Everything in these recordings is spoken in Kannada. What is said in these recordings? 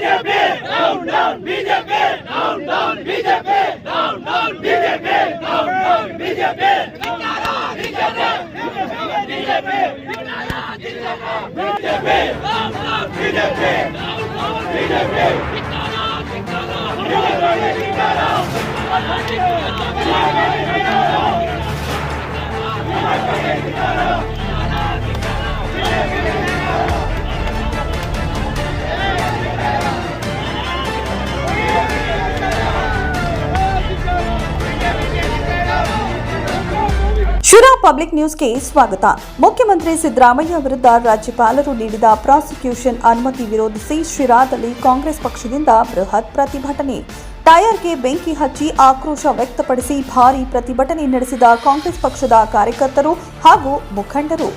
BJP down down BJP down down BJP down down BJP down down BJP Vitara BJP BJP Vitara BJP BJP down down BJP down down BJP Vitara Vitara BJP Vitara Vitara Vitara Vitara Sira public ನ್ಯೂಸ್ಗೆ ಸ್ವಾಗತ ಮುಖ್ಯಮಂತ್ರಿ ಸಿದ್ದರಾಮಯ್ಯ ವಿರುದ್ಧ ರಾಜ್ಯಪಾಲರು ನೀಡಿದ ಪ್ರಾಸಿಕ್ಯೂಷನ್ ಅನುಮತಿ ವಿರೋಧಿಸಿ ಶಿರಾದಲ್ಲಿ ಕಾಂಗ್ರೆಸ್ ಪಕ್ಷದಿಂದ ಬೃಹತ್ ಪ್ರತಿಭಟನೆ ಟಯರ್ಗೆ ಬೆಂಕಿ ಹಚ್ಚಿ ಆಕ್ರೋಶ ವ್ಯಕ್ತಪಡಿಸಿ ಭಾರೀ ಪ್ರತಿಭಟನೆ ನಡೆಸಿದ ಕಾಂಗ್ರೆಸ್ ಪಕ್ಷದ ಕಾರ್ಯಕರ್ತರು ಹಾಗೂ ಮುಖಂಡರು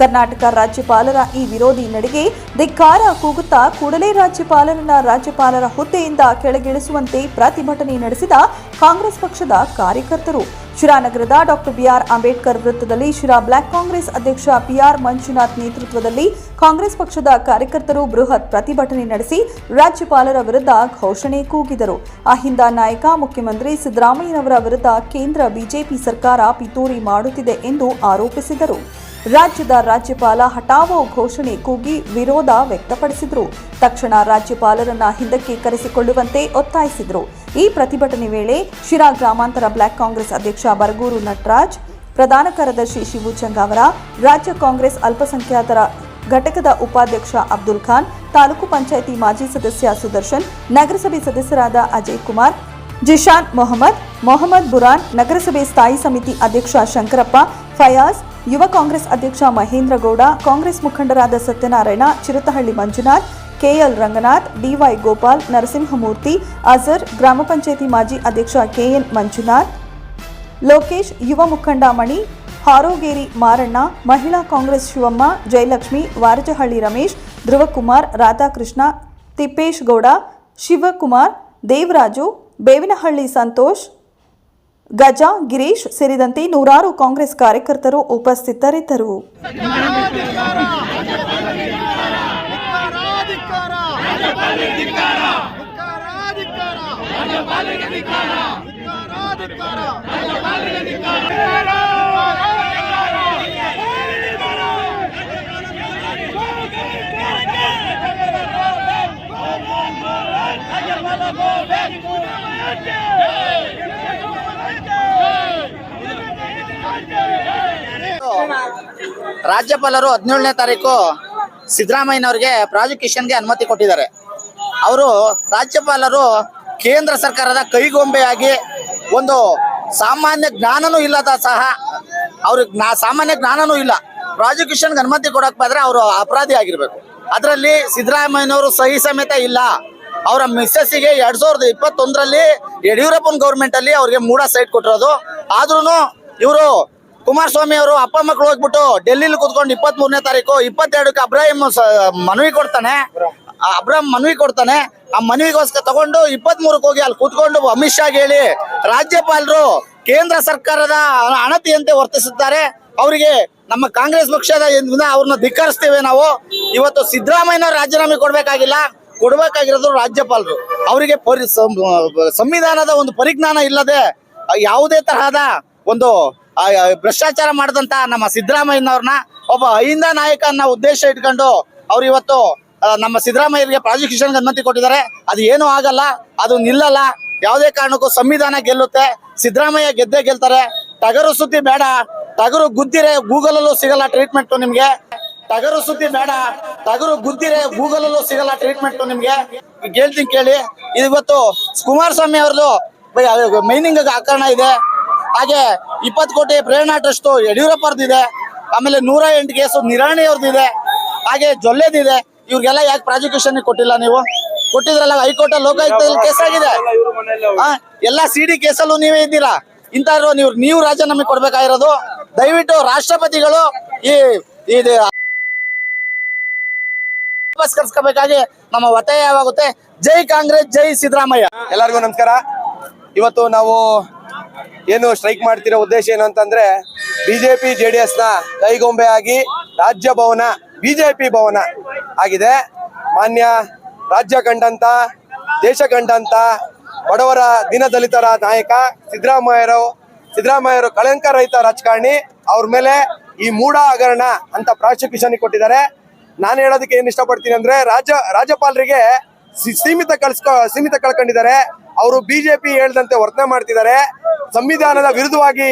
ಕರ್ನಾಟಕ ರಾಜ್ಯಪಾಲರ ಈ ವಿರೋಧಿ ನಡೆಗೆ ಧಿಕ್ಕಾರ ಕೂಗುತ್ತಾ ಕೂಡಲೇ ರಾಜ್ಯಪಾಲರನ್ನ ರಾಜ್ಯಪಾಲರ ಹುದ್ದೆಯಿಂದ ಕೆಳಗಿಳಿಸುವಂತೆ ಪ್ರತಿಭಟನೆ ನಡೆಸಿದ ಕಾಂಗ್ರೆಸ್ ಪಕ್ಷದ ಕಾರ್ಯಕರ್ತರು. ಶಿರಾನಗರದ ಡಾಕ್ಟರ್ ಬಿಆರ್ ಅಂಬೇಡ್ಕರ್ ವೃತ್ತದಲ್ಲಿ ಶಿರಾ ಬ್ಲಾಕ್ ಕಾಂಗ್ರೆಸ್ ಅಧ್ಯಕ್ಷ ಪಿಆರ್ ಮಂಜುನಾಥ್ ನೇತೃತ್ವದಲ್ಲಿ ಕಾಂಗ್ರೆಸ್ ಪಕ್ಷದ ಕಾರ್ಯಕರ್ತರು ಬೃಹತ್ ಪ್ರತಿಭಟನೆ ನಡೆಸಿ ರಾಜ್ಯಪಾಲರ ವಿರುದ್ಧ ಘೋಷಣೆ ಕೂಗಿದರು. ಅಹಿಂದ ನಾಯಕ ಮುಖ್ಯಮಂತ್ರಿ ಸಿದ್ದರಾಮಯ್ಯನವರ ವಿರುದ್ಧ ಕೇಂದ್ರ ಬಿಜೆಪಿ ಸರ್ಕಾರ ಪಿತೂರಿ ಮಾಡುತ್ತಿದೆ ಎಂದು ಆರೋಪಿಸಿದರು. ರಾಜ್ಯದ ರಾಜ್ಯಪಾಲ ಹಟಾವೋ ಘೋಷಣೆ ಕೂಗಿ ವಿರೋಧ ವ್ಯಕ್ತಪಡಿಸಿದರು. ತಕ್ಷಣ ರಾಜ್ಯಪಾಲರನ್ನ ಹಿಂದಕ್ಕೆ ಕರೆಸಿಕೊಳ್ಳುವಂತೆ ಒತ್ತಾಯಿಸಿದರು. ಈ ಪ್ರತಿಭಟನೆ ವೇಳೆ ಶಿರಾ ಗ್ರಾಮಾಂತರ ಬ್ಲಾಕ್ ಕಾಂಗ್ರೆಸ್ ಅಧ್ಯಕ್ಷ ಬರಗೂರು ನಟರಾಜ್, ಪ್ರಧಾನ ಕಾರ್ಯದರ್ಶಿ ಶಿವು ಚಂಗಾವರ ರಾಜ್ಯ ಕಾಂಗ್ರೆಸ್ ಅಲ್ಪಸಂಖ್ಯಾತರ ಘಟಕದ ಉಪಾಧ್ಯಕ್ಷ ಅಬ್ದುಲ್ ಖಾನ್, ತಾಲೂಕು ಪಂಚಾಯಿತಿ ಮಾಜಿ ಸದಸ್ಯ ಸುದರ್ಶನ್, ನಗರಸಭೆ ಸದಸ್ಯರಾದ ಅಜಯ್ ಕುಮಾರ್, ಜಿಶಾನ್ ಮೊಹಮ್ಮದ್ ಮೊಹಮ್ಮದ್ ಬುರಾನ್, ನಗರಸಭೆ ಸ್ಥಾಯಿ ಸಮಿತಿ ಅಧ್ಯಕ್ಷ ಶಂಕರಪ್ಪ, ಫಯಾಜ್ ಯುವ ಕಾಂಗ್ರೆಸ್ ಅಧ್ಯಕ್ಷ ಮಹೇಂದ್ರಗೌಡ ಕಾಂಗ್ರೆಸ್ ಮುಖಂಡರಾದ ಸತ್ಯನಾರಾಯಣ, ಚಿರತಹಳ್ಳಿ ಮಂಜುನಾಥ್, ಕೆಎಲ್ ರಂಗನಾಥ್, ಡಿವೈ ಗೋಪಾಲ್, ನರಸಿಂಹಮೂರ್ತಿ, ಅಜರ್, ಗ್ರಾಮ ಪಂಚಾಯಿತಿ ಮಾಜಿ ಅಧ್ಯಕ್ಷ ಕೆಎನ್ ಮಂಜುನಾಥ್, ಲೋಕೇಶ್, ಯುವ ಮುಖಂಡ ಮಣಿ, ಹಾರೋಗೇರಿ ಮಾರಣ್ಣ, ಮಹಿಳಾ ಕಾಂಗ್ರೆಸ್ ಶಿವಮ್ಮ, ಜಯಲಕ್ಷ್ಮಿ, ವಾರಜಹಳ್ಳಿ ರಮೇಶ್, ಧ್ರುವಕುಮಾರ್, ರಾಧಾಕೃಷ್ಣ, ತಿಪ್ಪೇಶ್ ಗೌಡ, ಶಿವಕುಮಾರ್, ದೇವರಾಜು, ಬೇವಿನಹಳ್ಳಿ ಸಂತೋಷ್ ಗಜ ಗಿರೀಶ್ ಸೇರಿದಂತೆ ನೂರಾರು ಕಾಂಗ್ರೆಸ್ ಕಾರ್ಯಕರ್ತರು ಉಪಸ್ಥಿತರಿದ್ದರು ರಾಜ್ಯಪಾಲರು ಹದಿನೇಳನೇ ತಾರೀಕು ಸಿದ್ದರಾಮಯ್ಯನವರಿಗೆ ಗೆ ಅನುಮತಿ ಕೊಟ್ಟಿದ್ದಾರೆ. ಅವರು ರಾಜ್ಯಪಾಲರು ಕೇಂದ್ರ ಸರ್ಕಾರದ ಕೈಗೊಂಬೆಯಾಗಿ ಒಂದು ಸಾಮಾನ್ಯ ಜ್ಞಾನನೂ ಇಲ್ಲದ ಸಹ ಅವ್ರಿಗೆ ಜ್ಞಾ, ಸಾಮಾನ್ಯ ಜ್ಞಾನನೂ ಇಲ್ಲ. ಪ್ರಾಸಿಕ್ಯೂಷನ್ಗೆ ಅನುಮತಿ ಕೊಡಕ್ ಬಂದ್ರೆ ಅವರು ಅಪರಾಧಿ ಆಗಿರ್ಬೇಕು. ಅದರಲ್ಲಿ ಸಿದ್ದರಾಮಯ್ಯನವರು ಸಹಿ ಸಮೇತ ಇಲ್ಲ. ಅವರ ಮಿಸ್ಸಸ್ಸಿಗೆ ಎರಡು ಸಾವಿರದ ಇಪ್ಪತ್ತೊಂದರಲ್ಲಿ ಯಡಿಯೂರಪ್ಪನ ಗೌರ್ಮೆಂಟಲ್ಲಿ ಅವ್ರಿಗೆ ಮೂಡ ಸೈಟ್ ಕೊಟ್ಟಿರೋದು. ಆದ್ರೂ ಇವರು ಕುಮಾರಸ್ವಾಮಿ ಅವರು ಅಪ್ಪ ಮಕ್ಕಳು ಹೋಗ್ಬಿಟ್ಟು ಡೆಲ್ಲಿಲಿ ಕುತ್ಕೊಂಡು ಇಪ್ಪತ್ತ್ ಮೂರನೇ ತಾರೀಕು, ಇಪ್ಪತ್ತೆರಡಕ್ಕೆ ಅಬ್ರಾಹಿಂ ಮನವಿ ಕೊಡ್ತಾನೆ. ಅಬ್ರಾಹಿಂ ಮನವಿ ಕೊಡ್ತಾನೆ. ಆ ಮನವಿಗೋಸ್ಕರ ತಗೊಂಡು ಇಪ್ಪತ್ತ್ ಮೂರಕ್ಕೆ ಹೋಗಿ ಅಲ್ಲಿ ಕೂತ್ಕೊಂಡು ಅಮಿತ್ ಶಾ ಹೇಳಿ, ರಾಜ್ಯಪಾಲರು ಕೇಂದ್ರ ಸರ್ಕಾರದ ಅಣತಿಯಂತೆ ವರ್ತಿಸುತ್ತಾರೆ. ಅವರಿಗೆ ನಮ್ಮ ಕಾಂಗ್ರೆಸ್ ಪಕ್ಷದ ಅವ್ರನ್ನ ಧಿಕ್ಕರಿಸ್ತೇವೆ ನಾವು. ಇವತ್ತು ಸಿದ್ದರಾಮಯ್ಯನವ್ರು ರಾಜೀನಾಮೆ ಕೊಡ್ಬೇಕಾಗಿಲ್ಲ. ಕೊಡ್ಬೇಕಾಗಿರೋದು ರಾಜ್ಯಪಾಲರು. ಅವರಿಗೆ ಸಂವಿಧಾನದ ಒಂದು ಪರಿಜ್ಞಾನ ಇಲ್ಲದೆ ಯಾವುದೇ ತರಹದ ಒಂದು ಭ್ರಷ್ಟಾಚಾರ ಮಾಡಿದಂತ ನಮ್ಮ ಸಿದ್ದರಾಮಯ್ಯನವ್ರನ್ನ ಒಬ್ಬ ಅಹಿಂದ ನಾಯಕ ಅನ್ನೋ ಉದ್ದೇಶ ಇಟ್ಕೊಂಡು ಅವ್ರು ಇವತ್ತು ನಮ್ಮ ಸಿದ್ದರಾಮಯ್ಯರಿಗೆ ಪ್ರಾಸಿಕ್ಯೂಷನ್ ಅನುಮತಿ ಕೊಟ್ಟಿದ್ದಾರೆ. ಅದು ಏನೂ ಆಗಲ್ಲ, ಅದು ನಿಲ್ಲಲ್ಲ. ಯಾವುದೇ ಕಾರಣಕ್ಕೂ ಸಂವಿಧಾನ ಗೆಲ್ಲುತ್ತೆ. ಸಿದ್ದರಾಮಯ್ಯ ಗೆದ್ದೇ ಗೆಲ್ತಾರೆ. ಟಗರು ಸುದ್ದಿ ಬೇಡ. ಟಗರು ಗುದ್ದಿರೆ ಗೂಗಲ್ ಅಲ್ಲೂ ಸಿಗಲ್ಲ ಟ್ರೀಟ್ಮೆಂಟ್ ನಿಮ್ಗೆ. ಟಗರು ಸುದ್ದಿ ಬೇಡ. ಟಗರು ಗುದ್ದಿರೆ ಗೂಗಲ್ ಅಲ್ಲೂ ಸಿಗಲ್ಲ ಟ್ರೀಟ್ಮೆಂಟ್ ನಿಮ್ಗೆ. ಕೇಳ್ತೀನಿ ಕೇಳಿ. ಇವತ್ತು ಕುಮಾರಸ್ವಾಮಿ ಅವ್ರದ್ದು ಮೈನಿಂಗ್ ಆಕರಣ ಇದೆ. ಹಾಗೆ ಇಪ್ಪತ್ತು ಕೋಟಿ ಪ್ರೇರಣಾ ಟ್ರಸ್ಟ್ ಯಡಿಯೂರಪ್ಪರ್ದಿದೆ. ಆಮೇಲೆ ನೂರ ಎಂಟು ಕೇಸು ನಿರಾಣಿ ಅವ್ರದ್ದಿದೆ ಹಾಗೆ ಜೊಲ್ಲೆದಿದೆ. ಇವ್ರಿಗೆಲ್ಲ ಯಾಕೆ ಪ್ರಾಸಿಕ್ಯೂಷನ್ ಕೊಟ್ಟಿಲ್ಲ ನೀವು? ಕೊಟ್ಟಿದ್ರಲ್ಲ, ಹೈಕೋರ್ಟ್ ಲೋಕಾಯುಕ್ತ ಕೇಸ್ ಆಗಿದೆ. ಎಲ್ಲ ಸಿ ಡಿ ಕೇಸಲ್ಲೂ ನೀವೇ ಇದ್ದೀರಾ? ಇಂಥವ್ರು ನೀವು ನೀವು ರಾಜೀನಾಮೆ ಕೊಡ್ಬೇಕಾಗಿರೋದು. ದಯವಿಟ್ಟು ರಾಷ್ಟ್ರಪತಿಗಳು ಈ, ಇದು ಕರ್ಸ್ಕೋಬೇಕಾಗಿ ನಮ್ಮ ಒತ್ತಾಯವಾಗುತ್ತೆ ಜೈ ಕಾಂಗ್ರೆಸ್, ಜೈ ಸಿದ್ದರಾಮಯ್ಯ. ಎಲ್ಲರಿಗೂ ನಮಸ್ಕಾರ. ಇವತ್ತು ನಾವು ಏನು ಸ್ಟ್ರೈಕ್ ಮಾಡ್ತಿರೋ ಉದ್ದೇಶ ಏನು ಅಂತಂದ್ರೆ ಬಿಜೆಪಿ ಜೆ ಡಿ ಎಸ್ನ ಕೈಗೊಂಬೆ ಆಗಿ ರಾಜ್ಯ ಭವನ, ಬಿಜೆಪಿ ಭವನ ಆಗಿದೆ. ಮಾನ್ಯ ರಾಜ್ಯ ಕಂಡಂತ, ದೇಶ ಕಂಡಂತ, ಬಡವರ ದೀನದಲಿತರ ನಾಯಕ ಸಿದ್ದರಾಮಯ್ಯರು ಸಿದ್ದರಾಮಯ್ಯರು ಕಳಂಕ ರಹಿತ ರಾಜಕಾರಣಿ, ಅವ್ರ ಮೇಲೆ ಈ ಮೂಢ ಹಗರಣ ಅಂತ ಪ್ರಾಸಿಕ್ಯೂಷನ್ ಕೊಟ್ಟಿದ್ದಾರೆ. ನಾನು ಹೇಳೋದಕ್ಕೆ ಏನು ಇಷ್ಟಪಡ್ತೀನಿ ಅಂದ್ರೆ ರಾಜ್ಯ, ರಾಜ್ಯಪಾಲರಿಗೆ ಸೀಮಿತ ಕಳ್ಸ್ಕೊ, ಸೀಮಿತ ಕಳ್ಕೊಂಡಿದ್ದಾರೆ. ಅವರು ಬಿಜೆಪಿ ಹೇಳ್ದಂತೆ ವರ್ತನೆ ಮಾಡ್ತಿದ್ದಾರೆ, ಸಂವಿಧಾನದ ವಿರುದ್ಧವಾಗಿ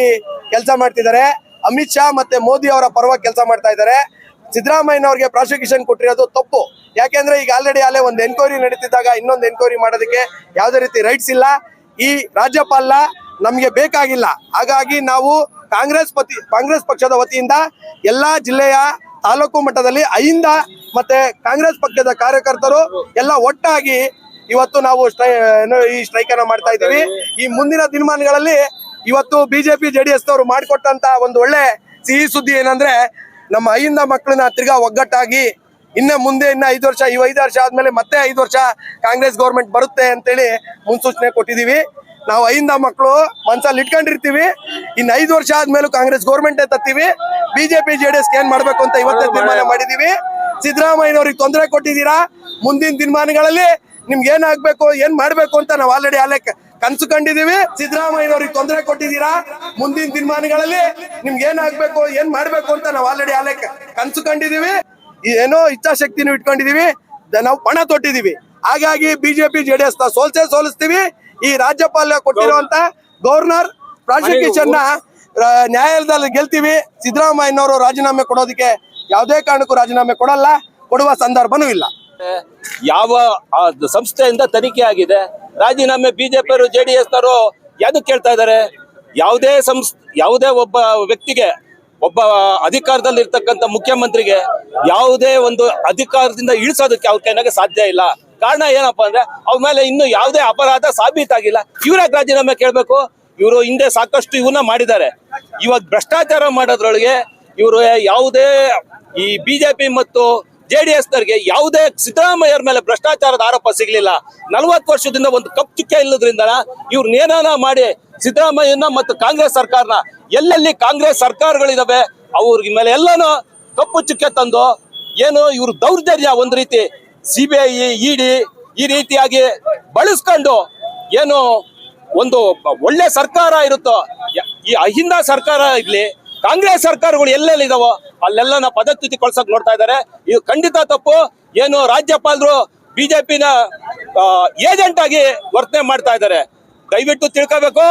ಕೆಲಸ ಮಾಡ್ತಿದ್ದಾರೆ. ಅಮಿತ್ ಶಾ ಮತ್ತೆ ಮೋದಿ ಅವರ ಪರವಾಗಿ ಕೆಲಸ ಮಾಡ್ತಾ ಇದ್ದಾರೆ. ಸಿದ್ದರಾಮಯ್ಯನವ್ರಿಗೆ ಪ್ರಾಸಿಕ್ಯೂಷನ್ ಕೊಟ್ಟಿರೋದು ತಪ್ಪು. ಯಾಕೆಂದ್ರೆ ಈಗ ಆಲ್ರೆಡಿ ಅಲ್ಲೇ ಒಂದು ಎನ್ಕ್ವೈರಿ ನಡೀತಿದ್ದಾಗ ಇನ್ನೊಂದು ಎನ್ಕ್ವೈರಿ ಮಾಡೋದಕ್ಕೆ ಯಾವುದೇ ರೀತಿ ರೈಟ್ಸ್ ಇಲ್ಲ. ಈ ರಾಜ್ಯಪಾಲ ನಮಗೆ ಬೇಕಾಗಿಲ್ಲ. ಹಾಗಾಗಿ ನಾವು ಕಾಂಗ್ರೆಸ್ ಪತಿ, ಕಾಂಗ್ರೆಸ್ ಪಕ್ಷದ ವತಿಯಿಂದ ಎಲ್ಲಾ ಜಿಲ್ಲೆಯ ತಾಲೂಕು ಮಟ್ಟದಲ್ಲಿ ಅಹಿಂದ ಮತ್ತೆ ಕಾಂಗ್ರೆಸ್ ಪಕ್ಷದ ಕಾರ್ಯಕರ್ತರು ಎಲ್ಲ ಒಟ್ಟಾಗಿ ಇವತ್ತು ನಾವು ಏನು ಈ ಸ್ಟ್ರೈಕ್ ಅನ್ನ ಮಾಡ್ತಾ ಇದ್ದೀವಿ. ಈ ಮುಂದಿನ ದಿನಮಾನಗಳಲ್ಲಿ ಇವತ್ತು ಬಿಜೆಪಿ ಜೆಡಿಎಸ್ ನವರು ಮಾಡಿಕೊಟ್ಟಂತ ಒಂದು ಒಳ್ಳೆ ಸಿಹಿ ಸುದ್ದಿ ಏನಂದ್ರೆ ನಮ್ಮ ಐಯಿಂದ ಮಕ್ಕಳನ್ನ ತಿರ್ಗಾ ಒಗ್ಗಟ್ಟಾಗಿ ಇನ್ನ ಮುಂದೆ ಇನ್ನ ಐದು ವರ್ಷ ಈ ಐದು ವರ್ಷ ಆದ್ಮೇಲೆ ಮತ್ತೆ ಐದು ವರ್ಷ ಕಾಂಗ್ರೆಸ್ ಗೌರ್ಮೆಂಟ್ ಬರುತ್ತೆ ಅಂತೇಳಿ ಮುನ್ಸೂಚನೆ ಕೊಟ್ಟಿದೀವಿ ನಾವು ಐಯಿಂದ ಮಕ್ಕಳು ಮನ್ಸಲ್ಲಿ ಇಟ್ಕೊಂಡಿರ್ತೀವಿ. ಇನ್ನು ಐದು ವರ್ಷ ಆದ್ಮೇಲೂ ಕಾಂಗ್ರೆಸ್ ಗೌರ್ಮೆಂಟ್ ತತ್ತೀವಿ. ಬಿಜೆಪಿ ಜೆಡಿಎಸ್ ಏನ್ ಮಾಡ್ಬೇಕು ಅಂತ ಇವತ್ತೇ ತೀರ್ಮಾನ ಮಾಡಿದೀವಿ ಸಿದ್ದರಾಮಯ್ಯನವ್ರಿಗೆ ತೊಂದರೆ ಕೊಟ್ಟಿದ್ದೀರಾ? ಮುಂದಿನ ದಿನಮಾನಗಳಲ್ಲಿ ನಿಮ್ಗೆ ಏನ್ ಆಗ್ಬೇಕು ಏನ್ ಮಾಡ್ಬೇಕು ಅಂತ ನಾವು ಆಲ್ರೆಡಿ ಅಲ್ಲೇ ಕನ್ಸು ಕಂಡಿದೀವಿ ಸಿದ್ದರಾಮಯ್ಯನವ್ರಿಗೆ ತೊಂದರೆ ಕೊಟ್ಟಿದ್ದೀರಾ? ಮುಂದಿನ ದಿನಮಾನಗಳಲ್ಲಿ ನಿಮ್ಗೆ ಏನ್ ಆಗ್ಬೇಕು ಏನ್ ಮಾಡ್ಬೇಕು ಅಂತ ನಾವು ಆಲ್ರೆಡಿ ಅಲ್ಲೇ ಕನ್ಸು ಕಂಡಿದೀವಿ ಏನೋ ಇಚ್ಛಾಶಕ್ತಿನೂ ಇಟ್ಕೊಂಡಿದೀವಿ. ನಾವು ಪಣ ತೊಟ್ಟಿದೀವಿ. ಹಾಗಾಗಿ ಬಿಜೆಪಿ, ಜೆಡಿಎಸ್ನ ಸೋಲ್ಸೇ ಸೋಲಿಸ್ತೀವಿ. ಈ ರಾಜ್ಯಪಾಲ ಕೊಟ್ಟಿರುವಂತ ಗವರ್ನರ್ ಪ್ರಾಸಿಕ್ಯೂಷನ್ನ ನ್ಯಾಯಾಲಯದಲ್ಲಿ ಗೆಲ್ತೀವಿ. ಸಿದ್ದರಾಮಯ್ಯನವರು ರಾಜೀನಾಮೆ ಕೊಡೋದಕ್ಕೆ ಯಾವುದೇ ಕಾರಣಕ್ಕೂ ರಾಜೀನಾಮೆ ಕೊಡಲ್ಲ, ಕೊಡುವ ಸಂದರ್ಭನೂ ಇಲ್ಲ. ಯಾವ ಸಂಸ್ಥೆಯಿಂದ ತನಿಖೆ ಆಗಿದೆ. ರಾಜೀನಾಮೆ ಬಿಜೆಪಿ ಅವರು ಜೆ ಡಿ ಎಸ್ನವರು ಯಾವ್ದಕ್ಕೆ ಕೇಳ್ತಾ ಇದ್ದಾರೆ? ಯಾವುದೇ ಸಂಸ್, ಯಾವುದೇ ಒಬ್ಬ ವ್ಯಕ್ತಿಗೆ, ಒಬ್ಬ ಅಧಿಕಾರದಲ್ಲಿ ಇರ್ತಕ್ಕಂಥ ಮುಖ್ಯಮಂತ್ರಿಗೆ ಯಾವುದೇ ಒಂದು ಅಧಿಕಾರದಿಂದ ಇಳಿಸೋದಕ್ಕೆ ಅವ್ರ ಕೈನಾಗ ಸಾಧ್ಯ ಇಲ್ಲ. ಕಾರಣ ಏನಪ್ಪಾ ಅಂದ್ರೆ, ಅವ್ರ ಮೇಲೆ ಇನ್ನು ಯಾವುದೇ ಅಪರಾಧ ಸಾಬೀತಾಗಿಲ್ಲ. ಇವ್ರಾಗ ರಾಜೀನಾಮೆ ಕೇಳ್ಬೇಕು? ಇವರು ಹಿಂದೆ ಸಾಕಷ್ಟು ಇವನ್ನ ಮಾಡಿದ್ದಾರೆ. ಇವಾಗ ಭ್ರಷ್ಟಾಚಾರ ಮಾಡೋದ್ರೊಳಗೆ ಇವರು ಯಾವುದೇ ಈ ಬಿಜೆಪಿ ಮತ್ತು ಜೆ ಡಿ ಎಸ್ ನವರಿಗೆ ಯಾವುದೇ ಸಿದ್ದರಾಮಯ್ಯರ ಮೇಲೆ ಭ್ರಷ್ಟಾಚಾರದ ಆರೋಪ ಸಿಗಲಿಲ್ಲ. ನಲವತ್ತು ವರ್ಷದಿಂದ ಒಂದು ಕಪ್ ಚುಕ್ಕೆ ಇಲ್ಲದ್ರಿಂದ ಇವ್ರು ನೇನಾನ ಮಾಡಿ ಸಿದ್ದರಾಮಯ್ಯನ ಮತ್ತು ಕಾಂಗ್ರೆಸ್ ಸರ್ಕಾರನ ಎಲ್ಲೆಲ್ಲಿ ಕಾಂಗ್ರೆಸ್ ಸರ್ಕಾರಗಳಿದಾವೆ ಅವ್ರ ಮೇಲೆ ಎಲ್ಲಾನು ಕಪ್ಪು ಚುಕ್ಕೆ ತಂದು ಏನು ಇವ್ರ ದೌರ್ಜನ್ಯ ಒಂದು ರೀತಿ ಸಿ ಬಿ ಐ ಇಡಿ ಈ ರೀತಿಯಾಗಿ ಬಳಸ್ಕೊಂಡು ಏನು ಒಂದು ಒಳ್ಳೆ ಸರ್ಕಾರ ಇರುತ್ತೋ, ಈ ಅಹಿಂದ ಸರ್ಕಾರ ಇರ್ಲಿ ಕಾಂಗ್ರೆಸ್ ಸರ್ಕಾರಗಳು ಎಲ್ಲೆಲ್ಲಿ ಇದಾವೋ ಅಲ್ಲೆಲ್ಲ ನಾವು ಪದಚ್ಯುತಿ ಕೊಳ್ಸಕ್ ನೋಡ್ತಾ ಇದ್ದಾರೆ. ಇದು ಖಂಡಿತ ತಪ್ಪು. ಏನು ರಾಜ್ಯಪಾಲರು ಬಿಜೆಪಿನ ಏಜೆಂಟ್ ಆಗಿ ವರ್ತನೆ ಮಾಡ್ತಾ ಇದ್ದಾರೆ. ದಯವಿಟ್ಟು ತಿಳ್ಕೋಬೇಕು.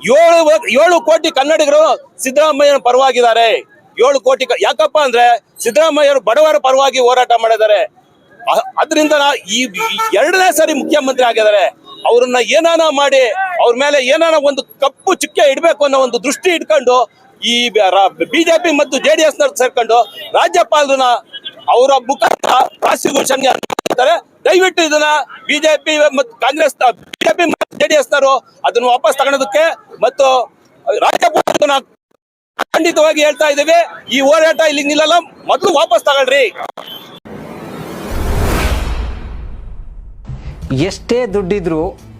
ಏಳು ಏಳು ಕೋಟಿ ಕನ್ನಡಿಗರು ಸಿದ್ದರಾಮಯ್ಯನ ಪರವಾಗಿದ್ದಾರೆ. ಏಳು ಕೋಟಿ ಯಾಕಪ್ಪ ಅಂದ್ರೆ ಸಿದ್ದರಾಮಯ್ಯರು ಬಡವರ ಪರವಾಗಿ ಹೋರಾಟ ಮಾಡಿದ್ದಾರೆ. ಅದರಿಂದ ಈ ಎರಡನೇ ಸರಿ ಮುಖ್ಯಮಂತ್ರಿ ಆಗಿದ್ದಾರೆ. ಅವ್ರನ್ನ ಏನಾನ ಮಾಡಿ, ಅವ್ರ ಮೇಲೆ ಏನಾನ ಒಂದು ಕಪ್ಪು ಚುಕ್ಕೆ ಇಡಬೇಕು ಅನ್ನೋ ಒಂದು ದೃಷ್ಟಿ ಇಟ್ಕೊಂಡು ಈ ಬಿಜೆಪಿ ಮತ್ತು ಜೆ ಡಿ ಎಸ್ ಸೇರ್ಕೊಂಡು ರಾಜ್ಯಪಾಲರನ್ನ ಅವರ ಮುಖಾಂತರ ಪ್ರಾಸಿಕ್ಯೂಷನ್ಗೆ ದಯವಿಟ್ಟು ಇದನ್ನ ಬಿಜೆಪಿ ಮತ್ತು ಕಾಂಗ್ರೆಸ್ ಬಿಜೆಪಿ ಮತ್ತು ಜೆ ಡಿ ಎಸ್ನವರು ಅದನ್ನು ವಾಪಸ್ ತಗೊಳೋದಕ್ಕೆ ಮತ್ತು ರಾಜ್ಯಪಾಲರನ್ನ ಖಂಡಿತವಾಗಿ ಹೇಳ್ತಾ ಇದ್ದೀವಿ, ಈ ಹೋರಾಟ ಇಲ್ಲಿ ನಿಲ್ಲಲ್ಲ, ಮೊದಲು ವಾಪಸ್ ತಗೊಳ್ರಿ. ಎಷ್ಟೇ ದುಡ್ಡಿದ್ರೂ